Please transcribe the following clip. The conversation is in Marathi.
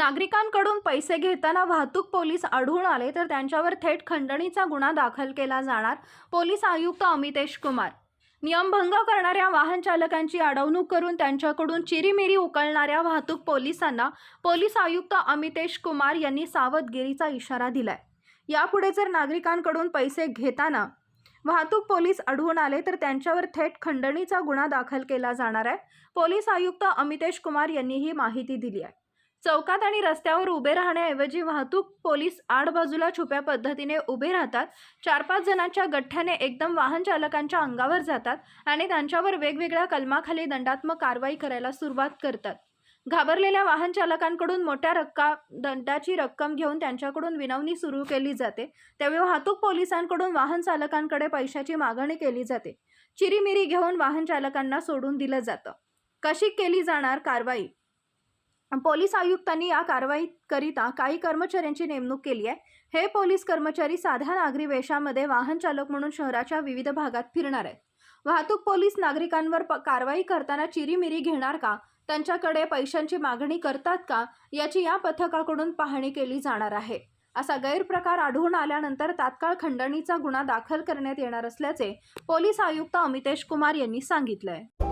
नागरिकांकडून पैसे घेताना वाहतूक पोलीस आढळून आले तर त्यांच्यावर थेट खंडणीचा गुन्हा दाखल केला जाणार पोलीस आयुक्त अमितेश कुमार. नियमभंग करणाऱ्या वाहन चालकांची अडवणूक करून त्यांच्याकडून चिरीमिरी उकळणाऱ्या वाहतूक पोलिसांना पोलीस आयुक्त अमितेश कुमार यांनी सावधगिरीचा इशारा दिलाय. यापुढे जर नागरिकांकडून पैसे घेताना वाहतूक पोलीस आढळून आले तर त्यांच्यावर थेट खंडणीचा गुन्हा दाखल केला जाणार आहे पोलीस आयुक्त अमितेश कुमार यांनी ही माहिती दिली आहे. चौकात आणि रस्त्यावर उभे राहण्याऐवजी वाहतूक पोलीस आडबाजूला छुप्या पद्धतीने उभे राहतात. चार पाच जणांच्या गठ्ठ्याने एकदम वाहन चालकांच्या अंगावर जातात आणि त्यांच्यावर वेगवेगळ्या कलमाखाली दंडात्मक कारवाई करायला सुरुवात करतात. घाबरलेल्या वाहन चालकांकडून मोठ्या रक्का दंडाची रक्कम घेऊन त्यांच्याकडून विनवणी सुरू केली जाते. त्यावेळी वाहतूक पोलिसांकडून वाहन चालकांकडे पैशाची मागणी केली जाते. चिरीमिरी घेऊन वाहन चालकांना सोडून दिलं जातं. कशी केली जाणार कारवाई? पोलीस आयुक्तांनी या कारवाईकरिता काही कर्मचाऱ्यांची नेमणूक केली आहे. हे पोलीस कर्मचारी साध्या नागरी वेशामध्ये वाहन चालक म्हणून शहराच्या विविध भागात फिरणार आहेत. वाहतूक पोलीस नागरिकांवर प कारवाई करताना चिरीमिरी घेणार का? त्यांच्याकडे पैशांची मागणी करतात का? याची या पथकाकडून पाहणी केली जाणार आहे. असा गैरप्रकार आढळून आल्यानंतर तात्काळ खंडणीचा गुन्हा दाखल करण्यात येणार असल्याचे पोलीस आयुक्त अमितेश कुमार यांनी सांगितलंय.